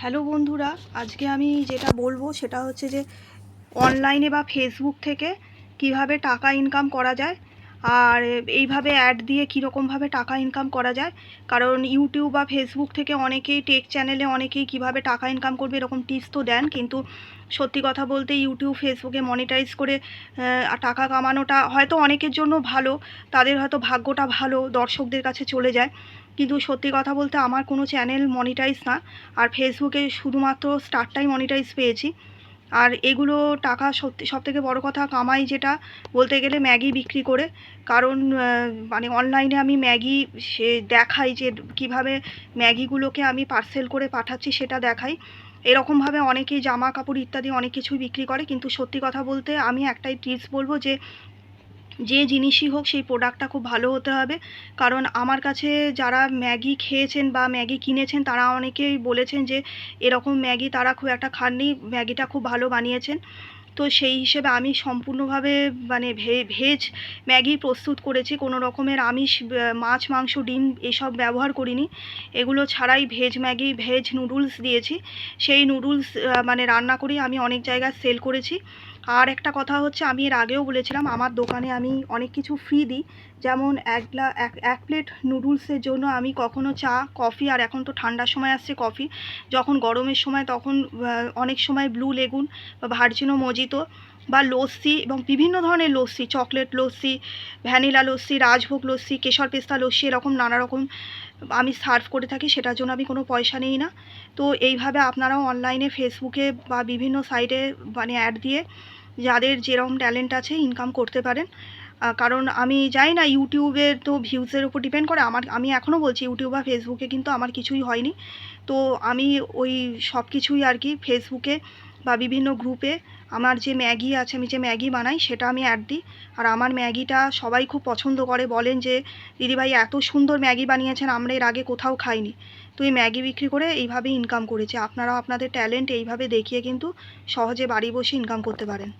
Hello বন্ধুরা, আজকে আমি যেটা বলব সেটা হচ্ছে যে অনলাইনে বা ফেসবুক থেকে কীভাবে টাকা ইনকাম করা যায় আর এইভাবে অ্যাড দিয়ে কীরকমভাবে টাকা ইনকাম করা যায়? কারণ ইউটিউব বা ফেসবুক থেকে অনেকেই টেক চ্যানেলে অনেকেই কীভাবে টাকা ইনকাম করবে এরকম টিপস তো দেন। কিন্তু সত্যি কথা বলতে ইউটিউব ফেসবুকে মনিটাইজ করে টাকা কামানোটা হয়তো অনেকের জন্য ভালো, তাদের হয়তো ভাগ্যটা ভালো, দর্শকদের কাছে চলে যায়। কিন্তু সত্যি কথা বলতে আমার কোনো চ্যানেল মনিটাইজ না। আর ফেসবুকে শুধুমাত্র স্টারটাই মনিটাইজ পেয়েছি। আর এগুলো টাকা সত্যি সব থেকে বড়ো কথা কামাই যেটা বলতে গেলে ম্যাগি বিক্রি করে। কারণ মানে অনলাইনে আমি ম্যাগি সে দেখাই যে কীভাবে ম্যাগিগুলোকে আমি পার্সেল করে পাঠাচ্ছি সেটা দেখাই। এরকমভাবে অনেকেই জামা কাপড় ইত্যাদি অনেক কিছুই বিক্রি করে। কিন্তু সত্যি কথা বলতে আমি একটাই টিপস বলব যে যে জিনিসই হোক সেই প্রোডাক্টটা খুব ভালো হতে হবে। কারণ আমার কাছে যারা ম্যাগি খেয়েছেন বা ম্যাগি কিনেছেন, তারা অনেকেই বলেছেন যে, এরকম ম্যাগি তারা খুব একটা খাননি। ম্যাগিটা খুব ভালো বানিয়েছেন। তো সেই হিসেবে আমি সম্পূর্ণভাবে মানে ভেজ ম্যাগি প্রস্তুত করেছি। কোনো রকমের আমিষ মাছ, মাংস, ডিম এসব ব্যবহার করিনি। এগুলো ছাড়াই ভেজ ম্যাগি, ভেজ নুডলস দিয়েছি। সেই নুডলস মানে রান্না করেই আমি অনেক জায়গায় সেল করেছি। আর একটা কথা হচ্ছে, আমি এর আগেও বলেছিলাম, আমার দোকানে আমি অনেক কিছু ফ্রি দিই। যেমন এক গ্লা, এক প্লেট নুডলসের জন্য আমি কখনো চা, কফি, আর এখন তো ঠান্ডার সময় আসছে কফি। যখন গরমের সময়, তখন অনেক সময় ব্লু লেগুন বা ভার্জিনো মজিতো বা লস্যি এবং বিভিন্ন ধরনের লস্যি চকলেট লস্যি ভ্যানিলা লস্যি, রাজভোগ লস্যি, কেশর পেস্তা লস্যি এরকম নানা রকম আমি সার্ভ করে থাকি, সেটার জন্য আমি কোনো পয়সা নিই না। তো এইভাবে আপনারাও অনলাইনে ফেসবুকে বা বিভিন্ন সাইটে মানে অ্যাড দিয়ে যাদের যেরকম ট্যালেন্ট আছে ইনকাম করতে পারেন। কারণ আমি জানি না ইউটিউবের তো ভিউজের উপর ডিপেন্ড করে, আমার, আমি এখনও বলছি ইউটিউব বা ফেসবুকে কিন্তু আমার কিছুই হয়নি। তো আমি ওই সব কিছুই আর কি ফেসবুকে বা বিভিন্ন গ্রুপে আমার যে ম্যাগি আছে, আমি যে ম্যাগি বানাই সেটা আমি অ্যাড দিই। আর আমার ম্যাগিটা সবাই খুব পছন্দ করে, বলেন যে, দিদিভাই, এত সুন্দর ম্যাগি বানিয়েছেন, আমরা এর আগে কোথাও খাইনি। তো এই ম্যাগি বিক্রি করে এইভাবে ইনকাম করেছে। আপনারাও আপনাদের ট্যালেন্ট এইভাবে দেখিয়ে কিন্তু সহজে বাড়ি বসে ইনকাম করতে পারেন।